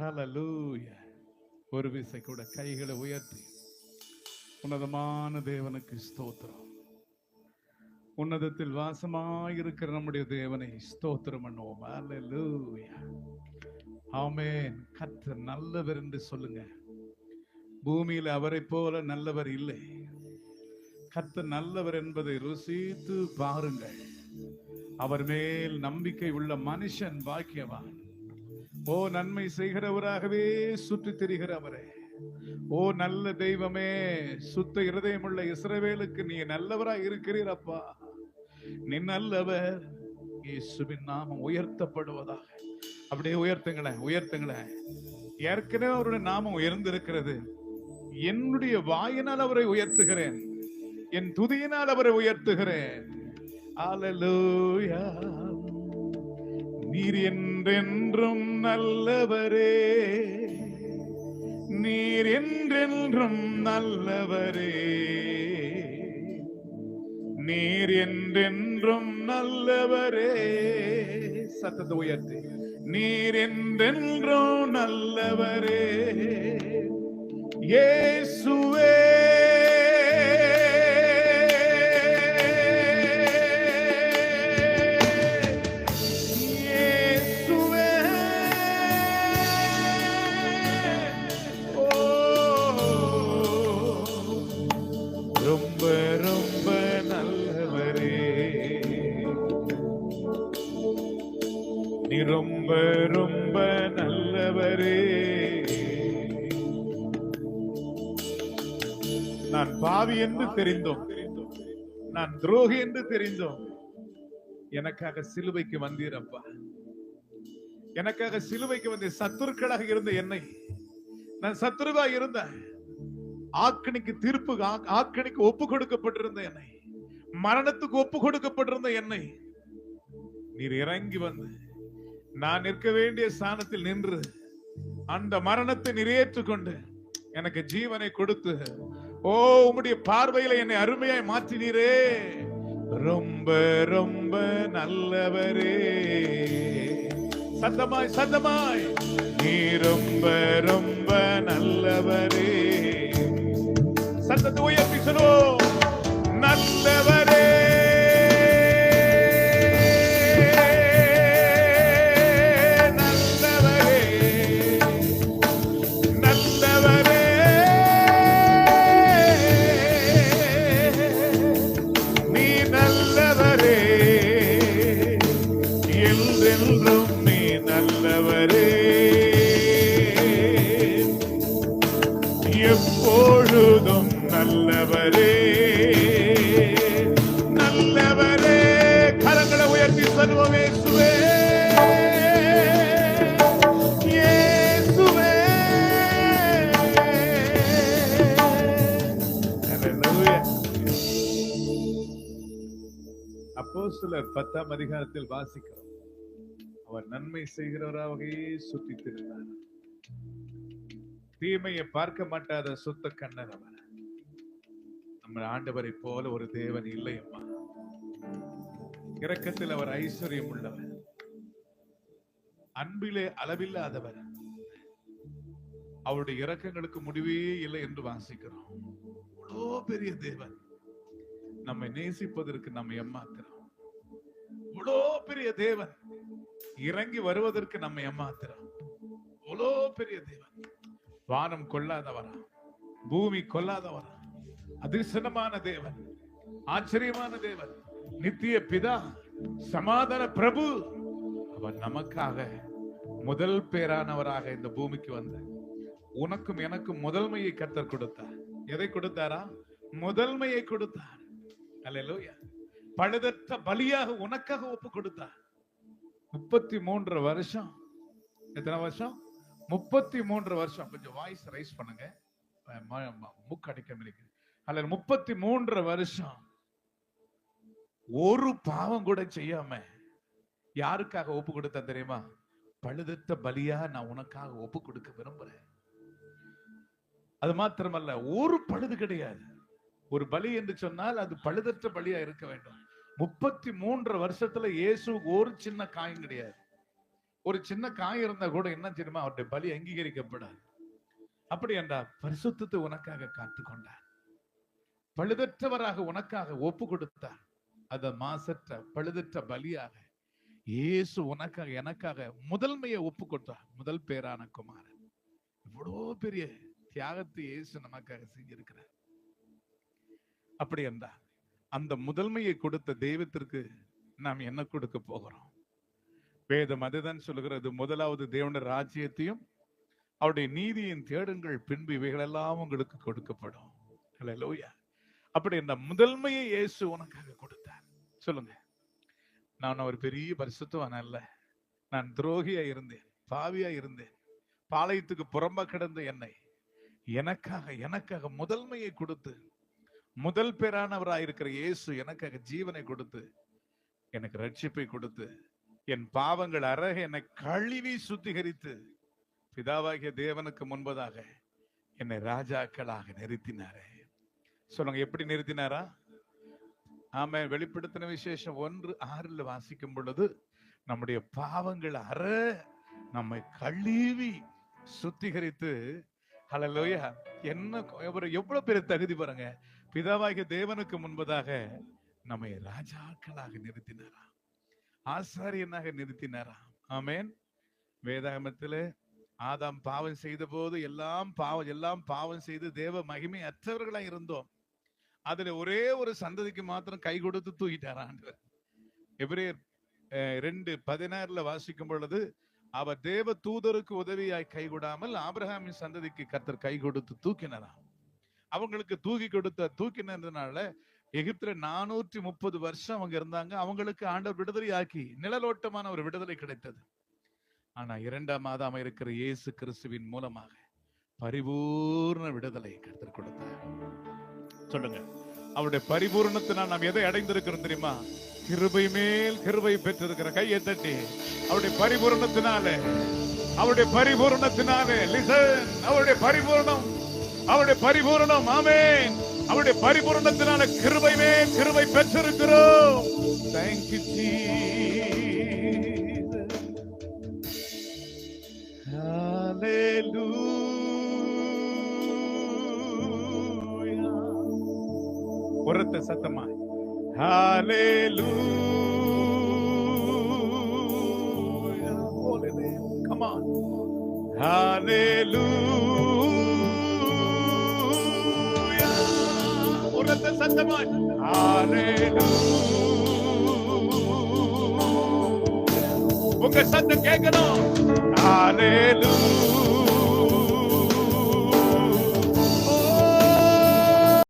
ஹalleluya ஒரு விசை கூட கைகளை உயர்த்தி. உன்னதமான தேவனுக்கு ஸ்தோத்திரம். உன்னதத்தில் வாசமாயிருக்கிற நம்முடைய தேவனை ஸ்தோத்திரம் பண்ணுவோம். ஹalleluya ஆமென் கர்த்தர் நல்லவர் என்று சொல்லுங்க. பூமியில் அவரை போல நல்லவர் இல்லை. கத்த நல்லவர் என்பதை ருசித்து பாருங்கள். அவர் மேல் நம்பிக்கை உள்ள மனுஷன் பாக்கியவான். ஓ நன்மை செய்கிறவராகவே சுற்றி திரிகிறவரே ஓ நல்ல தெய்வமே சுத்த இருதயமுள்ள இஸ்ரவேலுக்கு நீ நல்லவராய் இருக்கிறீர் அப்பா. நீ நல்லவர் இயேசுவின் நாமம் உயர்த்தப்படுவதாக. அப்படியே உயர்த்துங்களேன் உயர்த்துங்களேன். ஏற்கனவே அவருடைய நாமம் உயர்ந்திருக்கிறது. என்னுடைய வாயினால் அவரை உயர்த்துகிறேன். என் துதியினால் அவரை உயர்த்துகிறேன். நீர் என் என்றென்றும் நல்லவரே. நீர் என்றென்றும் நல்லவரே. நீர் என்றென்றும் நல்லவரே. சத்தத்தை உயர்த்தி. நீர் என்றென்றும் நல்லவரே. ஏசு நான் பாவி என்று தெரிந்தோம். நான் துரோகி என்று தெரிந்தோம். எனக்காக சிலுவைக்கு வந்தீரப்பா எனக்காக சிலுவைக்கு வந்த சத்துருக்களாக இருந்த என்னை. நான் சத்துருவா இருந்த. ஆக்கணிக்கு தீர்ப்பு ஆக்கணிக்கு ஒப்பு கொடுக்கப்பட்டிருந்த என்னை. மரணத்துக்கு ஒப்பு கொடுக்கப்பட்டிருந்த என்னை. நீர் இறங்கி வந்து நான் நிற்க வேண்டிய ஸ்தானத்தில் நின்று அந்த மரணத்தை நிறைவேற்றிக் எனக்கு ஜீவனை கொடுத்து ஓ உம்முடைய பார்வையில என்னை அருமையாய் மாற்றினீரே. ரொம்ப ரொம்ப நல்லவரே. சத்தமாய் சத்தமாய். நீ ரொம்ப ரொம்ப நல்லவரே. சத்தத்தை உயர்த்தி சொல்லுவோம். எப்பொழுதும் நல்லவரே. நல்லவரே. கரங்களை உயர்த்தி சொல்வமே சுவே இயேசுவே. அப்போஸ்தலர் பத்தாம் அதிகாரத்தில் வாசிக்கிறோம். அவர் நன்மை செய்கிறவராகவே சுற்றி திருந்தார் தீமையை பார்க்க மாட்டாத சுத்த கண்ணன் அவர் நம்ம ஆண்டவரை போல ஒரு தேவன் இல்லை அம்மா. இரக்கத்தில் அவர் ஐஸ்வர்யம் உள்ளவர். அன்பிலே அளவில்லாதவர். அவருடைய இரக்கங்களுக்கு முடிவே இல்லை என்று வாசிக்கிறோம். அவ்வளோ பெரிய தேவன். நம்மை நேசிப்பதற்கு நம்மை ஏமாத்துறோம். இவ்வளோ பெரிய தேவன். இறங்கி வருவதற்கு நம்மை ஏமாத்துறோம். இவ்வளோ பெரிய தேவன். வானம் கொள்ளாதவரா? பூமி கொல்லாதவரா அதிர்சனமான தேவன் ஆச்சரியமான தேவன் நித்திய பிதா சமாதான பிரபு. அவர் நமக்காக முதல் பேரானவராக இந்த பூமிக்கு வந்த. உனக்கும் எனக்கும் முதல்மையை கத்தர் கொடுத்தார். எதை கொடுத்தாரா? முதல்மையை கொடுத்தார். அல்லேலூயா. பழுதற்ற பலியாக உனக்காக ஒப்பு கொடுத்தார். முப்பத்தி மூன்று வருஷம். எத்தனை வருஷம்? முப்பத்தி மூன்று வருஷம். கொஞ்சம் வாய்ஸ் ரைஸ் பண்ணுங்க. புக் அடிக்க முடியுது அல்ல முப்பத்தி மூன்று வருஷம். ஒரு பாவம் கூட செய்யாம யாருக்காக ஒப்பு கொடுத்த தெரியுமா? பழுதத்த பலியா நான் உனக்காக ஒப்பு கொடுக்க விரும்புறேன். அது மாத்திரமல்ல ஒரு பழுது கிடையாது. ஒரு பலி என்று சொன்னால் அது பழுதற்ற பலியா இருக்க வேண்டும். முப்பத்தி மூன்று வருஷத்துல இயேசு ஒரு சின்ன காயம் கிடையாது. ஒரு சின்ன காயம் இருந்தா கூட என்ன தெரியுமா? அவருடைய பலி அங்கீகரிக்கப்படாது. அப்படி என்றால் பரிசுத்தத்தை உனக்காக காத்து கொண்டார் பழுதற்றவராக உனக்காக ஒப்பு கொடுத்தார் அந்த மாசற்ற பழுதற்ற பலியாக இயேசு உனக்காக எனக்காக முதல்மையை ஒப்பு கொடுத்தார் முதல் பேரான குமாரன். இவ்வளோ பெரிய தியாகத்தை இயேசு நமக்காக செஞ்சிருக்கிறார். அப்படி என்றால் அந்த முதன்மையை கொடுத்த தெய்வத்திற்கு நாம் என்ன கொடுக்க போகிறோம்? வேதம் அதுதான் சொல்லுகிறது. முதலாவது தேவனுடைய ராஜ்யத்தையும் அவருடைய நீதியின் தேடுங்கள். பின்பு இவைகளெல்லாம் உங்களுக்கு கொடுக்கப்படும். அப்படி இந்த முதன்மையை இயேசு உனக்காக கொடுத்தார். சொல்லுங்க. நான் ஒரு பெரிய பரிசுத்தவான் அல்ல. நான் துரோகியா இருந்தேன். பாவியா இருந்தேன். பாளையத்துக்கு புறம்ப கிடந்த என்னை எனக்காக எனக்காக முதன்மையை கொடுத்து முதல் பேரானவராயிருக்கிற இயேசு எனக்காக ஜீவனை கொடுத்து எனக்கு ரட்சிப்பை கொடுத்து என் பாவங்கள் அறக என்னை கழுவி சுத்திகரித்து பிதாவாகிய தேவனுக்கு முன்பதாக என்னை ராஜாக்களாக நிறுத்தினாரே. சொல்லுங்க எப்படி நிறுத்தினாரா? ஆமா வெளிப்படுத்தின விசேஷம் ஒன்று ஆறில் வாசிக்கும் பொழுது நம்முடைய பாவங்கள் அற நம்மை கழுவி சுத்திகரித்து ஹலலோயா என்ன ஒரு எவ்வளவு பெரிய தகுதி பாருங்க. பிதாவாகிய தேவனுக்கு முன்பதாக நம்மை ராஜாக்களாக நிறுத்தினாரா. ஆசாரியனாக நிறுத்தினாரா? ஆமேன். வேதாகமத்திலே ஆதாம் பாவம் செய்த போது எல்லாம் பாவம் எல்லாம் பாவம் செய்து தேவ மகிமை அற்றவர்களா இருந்தோம். அதுல ஒரே ஒரு சந்ததிக்கு மாத்திரம் கை கொடுத்து தூக்கிட்டார் ஆண்டவர்? எபிரேயர் அஹ், ரெண்டு பதினாறுல வாசிக்கும் பொழுது அவர் தேவ தூதருக்கு உதவியாய் கைகூடாமல் ஆபிரஹாமின் சந்ததிக்கு கத்தர் கை கொடுத்து தூக்கினாராம் அவங்களுக்கு தூக்கி கொடுத்த தூக்கினதுனால எகிப்துல நானூற்றி முப்பது வருஷம் அவங்க இருந்தாங்க. அவங்களுக்கு ஆண்டவர் விடுதலை ஆக்கி நிழலோட்டமான ஒரு விடுதலை கிடைத்தது. ஆனா இரண்டாம் மாதம் இருக்கிற இயேசு கிறிஸ்துவின் மூலமாக பரிபூர்ண விடுதலை கருத்து கொடுத்தார். சொல்லுங்க. அவருடைய பரிபூர்ணத்தினால் நாம் எதை அடைந்திருக்கிறோம் தெரியுமா? கிருபை மேல் கிருபை பெற்றிருக்கிற கையை தட்டி அவருடைய பரிபூரணத்தினாலே அவருடைய பரிபூர்ணத்தினாலே லிசன் அவருடைய பரிபூரணம் அவருடைய பரிபூரணம் ஆமேன். அவருடைய பரிபூர்ணத்தினால கிருபைவே கிருபை பெற்றிருக்கிறோம் தேங்க்யூ புறத்த சத்தமா ஹாலே லூ Come on. Hallelujah. உரத்த சத்தமாய். உங்க சத்தம் கேட்கணும்.